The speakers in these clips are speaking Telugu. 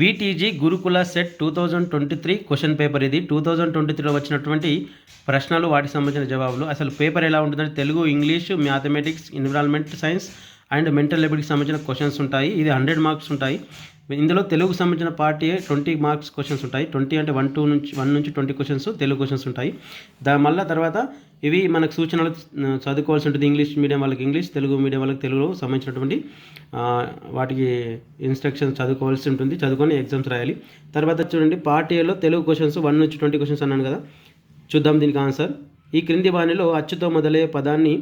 VTG Gurukula CET two thousand twenty three question paper ఇది. టూ థౌజండ్ ట్వంటీ త్రీలో వచ్చినటువంటి ప్రశ్నలు వాటికి సంబంధించిన జవాబులు. అసలు పేపర్ ఎలా ఉంటుందంటే Telugu English mathematics environment science and mental లెబిలిటీకి సంబంధించిన క్వశ్చన్స్ ఉంటాయి. ఇది హండ్రెడ్ మార్క్స్ ఉంటాయి. ఇందులో తెలుగుకు సంబంధించిన పార్టీ ట్వంటీ మార్క్స్ క్వశ్చన్స్ ఉంటాయి. ట్వంటీ అంటే వన్ టూ నుంచి వన్ నుంచి ట్వంటీ క్వశ్చన్స్ తెలుగు క్వశ్చన్స్ ఉంటాయి. దాని మళ్ళీ తర్వాత ఇవి మనకు సూచనలు చదువుకోవాల్సి ఉంటుంది. ఇంగ్లీష్ మీడియం వాళ్ళకి ఇంగ్లీష్ తెలుగు మీడియం వాళ్ళకి తెలుగులో సంబంధించినటువంటి వాటికి ఇన్స్ట్రక్షన్స్ చదువుకోవాల్సి ఉంటుంది. చదువుకొని ఎగ్జామ్స్ రాయాలి. తర్వాత చూడండి పార్ట్ ఏలో తెలుగు క్వశ్చన్స్ వన్ నుంచి ట్వంటీ క్వశ్చన్స్ అన్నాను కదా. చూద్దాం దీనికి ఆన్సర్ ఈ క్రింది వాణిలో అచ్చుతో మొదలయ్యే పదాన్ని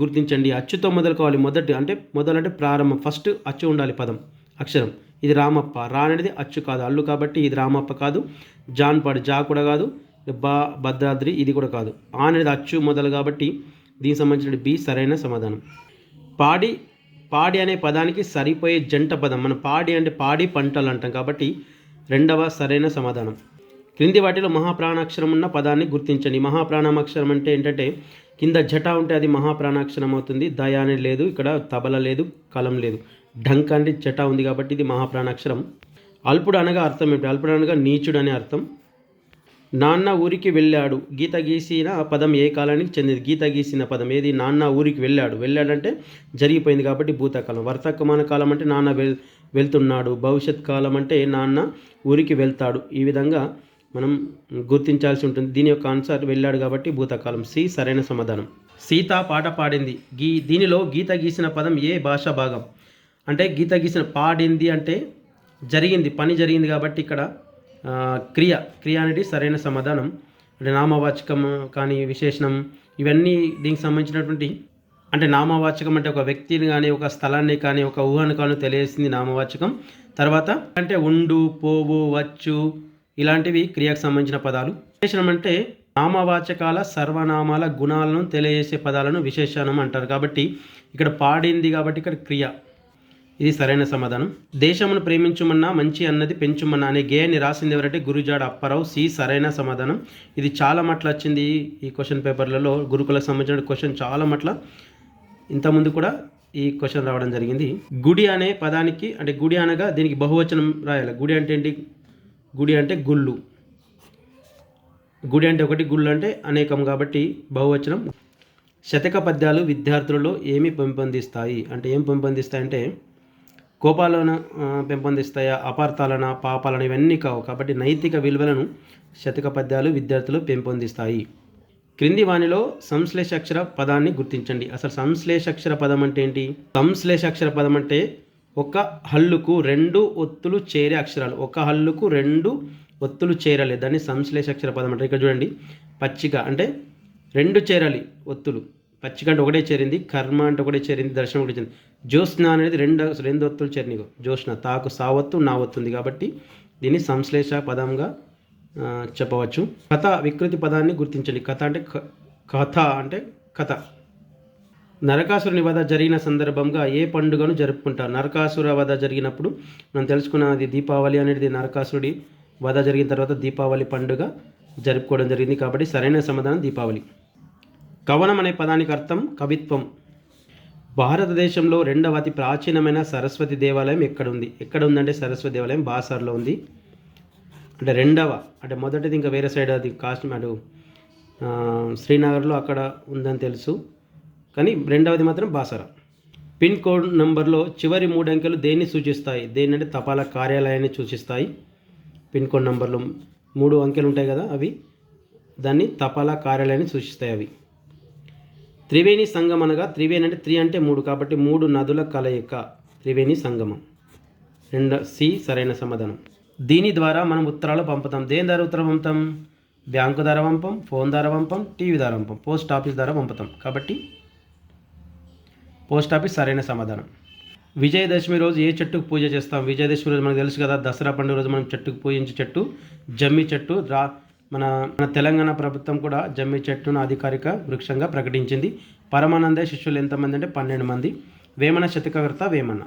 గుర్తించండి. అచ్చుతో మొదలు కావాలి మొదటి అంటే మొదలంటే ప్రారంభం. ఫస్ట్ అచ్చు ఉండాలి పదం అక్షరం. ఇది రామప్ప. రా అనేది అచ్చు కాదు. అల్లు కాబట్టి ఇది రామప్ప కాదు. జాన్పాడు జా కూడా కాదు. బా భద్రాద్రి ఇది కూడా కాదు. ఆ అనేది అచ్చు మొదలు కాబట్టి దీనికి సంబంధించిన బి సరైన సమాధానం. పాడి పాడి అనే పదానికి సరిపోయే జంట పదం మనం పాడి అంటే పాడి పంటలు అంటాం కాబట్టి రెండవ సరైన సమాధానం. క్రింది వాటిలో మహాప్రాణాక్షరం ఉన్న పదాన్ని గుర్తించండి. మహాప్రాణాక్షరం అంటే ఏంటంటే కింద జట ఉంటే అది మహాప్రాణాక్షరం అవుతుంది. దయ అనేది లేదు ఇక్కడ తబల లేదు కలం లేదు. ఢంక్ అంటే జట ఉంది కాబట్టి ఇది మహాప్రాణాక్షరం. అల్పుడు అనగా అర్థం ఏమిటి అల్పుడు అనగా నీచుడు అనే అర్థం. నాన్న ఊరికి వెళ్ళాడు. గీత గీసిన పదం ఏ కాలానికి చెందింది? గీత గీసిన పదం ఏది? నాన్న ఊరికి వెళ్ళాడు. వెళ్ళాడంటే జరిగిపోయింది కాబట్టి భూతకాలం. వర్తమాన కాలం అంటే నాన్న వెల్ వెళ్తున్నాడు. భవిష్యత్ కాలం అంటే నాన్న ఊరికి వెళ్తాడు. ఈ విధంగా మనం గుర్తించాల్సి ఉంటుంది. దీని యొక్క ఆన్సర్ వెళ్ళాడు కాబట్టి భూతకాలం. సి సరైన సమాధానం. సీత పాట పాడింది. గీ దీనిలో గీత గీసిన పదం ఏ భాషా భాగం? అంటే గీత గీసిన పాడింది అంటే జరిగింది. పని జరిగింది కాబట్టి ఇక్కడ క్రియ క్రియ అనేది సరైన సమాధానం. అంటే నామవాచకం కానీ విశేషణం ఇవన్నీ దీనికి సంబంధించినటువంటి అంటే నామవాచకం అంటే ఒక వ్యక్తిని కానీ ఒక స్థలాన్ని కానీ ఒక ఊహను కానీ తెలియజేసింది నామవాచకం. తర్వాత అంటే ఉండు పోవు వచ్చు ఇలాంటివి క్రియకు సంబంధించిన పదాలు. విశేషణం అంటే నామవాచకాల సర్వనామాల గుణాలను తెలియజేసే పదాలను విశేషణం అంటారు. కాబట్టి ఇక్కడ పాడింది కాబట్టి ఇక్కడ క్రియ. ఇది సరైన సమాధానం. దేశమును ప్రేమించుమన్నా మంచి అన్నది పెంచుమన్నా అనే గేయాన్ని రాసింది ఎవరంటే గురుజాడ అప్పారావు. సి సరైన సమాధానం. ఇది చాలా మట్ల వచ్చింది ఈ క్వశ్చన్ పేపర్లలో. గురుకులకు సంబంధించిన క్వశ్చన్ చాలా మట్ల. ఇంతకుముందు కూడా ఈ క్వశ్చన్ రావడం జరిగింది. గుడి అనే పదానికి అంటే గుడి అనగా దీనికి బహువచనం రాయాలి. గుడి అంటే ఏంటి? గుడి అంటే గుళ్ళు. గుడి అంటే ఒకటి గుళ్ళు అంటే అనేకం కాబట్టి బహువచనం. శతక పద్యాలు విద్యార్థులలో ఏమి పెంపొందిస్తాయి? అంటే ఏం పెంపొందిస్తాయంటే కోపాలను పెంపొందిస్తాయా అపార్థాలన పాపాలన ఇవన్నీ కావు. కాబట్టి నైతిక విలువలను శతక పద్యాలు విద్యార్థులు పెంపొందిస్తాయి. క్రింది వాణిలో సంశ్లేషాక్షర పదాన్ని గుర్తించండి. అసలు సంశ్లేషాక్షర పదం అంటే ఏంటి? సంశ్లేషాక్షర పదం అంటే ఒక హల్లుకు రెండు ఒత్తులు చేరే అక్షరాలు. ఒక హల్లుకు రెండు ఒత్తులు చేరాలి. దాన్ని సంశ్లేషాక్షర పదం అంటే ఇక్కడ చూడండి. పచ్చిక అంటే రెండు చేరాలి ఒత్తులు. పచ్చిక ఒకటే చేరింది కర్మ అంటే ఒకటే చేరింది దర్శనం ఒకటే చేరింది. జ్యోత్స్న అనేది రెండు రెండు ఒత్తులు చేరినవి జ్యోత్స్న తాకు సావత్తు నా వత్తుంది కాబట్టి దీన్ని సంశ్లేష పదంగా చెప్పవచ్చు. కథ వికృతి పదాన్ని గుర్తించండి. కథ అంటే క- కథ అంటే కథ. నరకాసురుని వధ జరిగిన సందర్భంగా ఏ పండుగను జరుపుకుంటారు? నరకాసుర వధ జరిగినప్పుడు మనం తెలుసుకున్నది దీపావళి అనేది నరకాసురుడి వధ జరిగిన తర్వాత దీపావళి పండుగ జరుపుకోవడం జరిగింది కాబట్టి సరైన సమాధానం దీపావళి. కవనం అనే పదానికి అర్థం కవిత్వం. భారతదేశంలో రెండవ అతి ప్రాచీనమైన సరస్వతి దేవాలయం ఎక్కడ ఉంది ఎక్కడ ఉందంటే సరస్వతి దేవాలయం బాసార్లో ఉంది. అంటే రెండవ అంటే మొదటిది ఇంకా వేరే సైడ్ అది కాస్ట్ అటు శ్రీనగర్లో అక్కడ ఉందని తెలుసు. కానీ రెండవది మాత్రం బాసర. పిన్ కోడ్ నెంబర్లో చివరి మూడు అంకెలు దేన్ని సూచిస్తాయి? దేన్ని అంటే తపాలా కార్యాలయాన్ని సూచిస్తాయి. పిన్ కోడ్ నెంబర్లో మూడు అంకెలు ఉంటాయి కదా అవి. దాన్ని తపాలా కార్యాలయాన్ని సూచిస్తాయి అవి. త్రివేణి సంగమం అనగా త్రివేణి అంటే త్రి అంటే మూడు కాబట్టి మూడు నదుల కలయిక. త్రివేణి సంగమం. రెండు సి సరైన సమాధానం. దీని ద్వారా మనం ఉత్తరాలు పంపుతాం. దేని ద్వారా ఉత్తరం పంపుతాం? బ్యాంకు ద్వారా పంపం ఫోన్ ద్వారా పంపం టీవీ ద్వారా పంపం పోస్ట్ ఆఫీస్ ద్వారా పంపుతాం. కాబట్టి పోస్ట్ ఆఫీస్ సరైన సమాధానం. విజయదశమి రోజు ఏ చెట్టుకు పూజ చేస్తాం? విజయదశమి రోజు మనకు తెలుసు కదా దసరా పండుగ రోజు మనం చెట్టుకు పూజించే చెట్టు జమ్మి చెట్టు రా మన మన తెలంగాణ ప్రభుత్వం కూడా జమ్మి చెట్టును అధికారిక వృక్షంగా ప్రకటించింది. పరమానంద శిష్యులు ఎంతమంది అంటే పన్నెండు మంది. వేమన శతకకర్త వేమన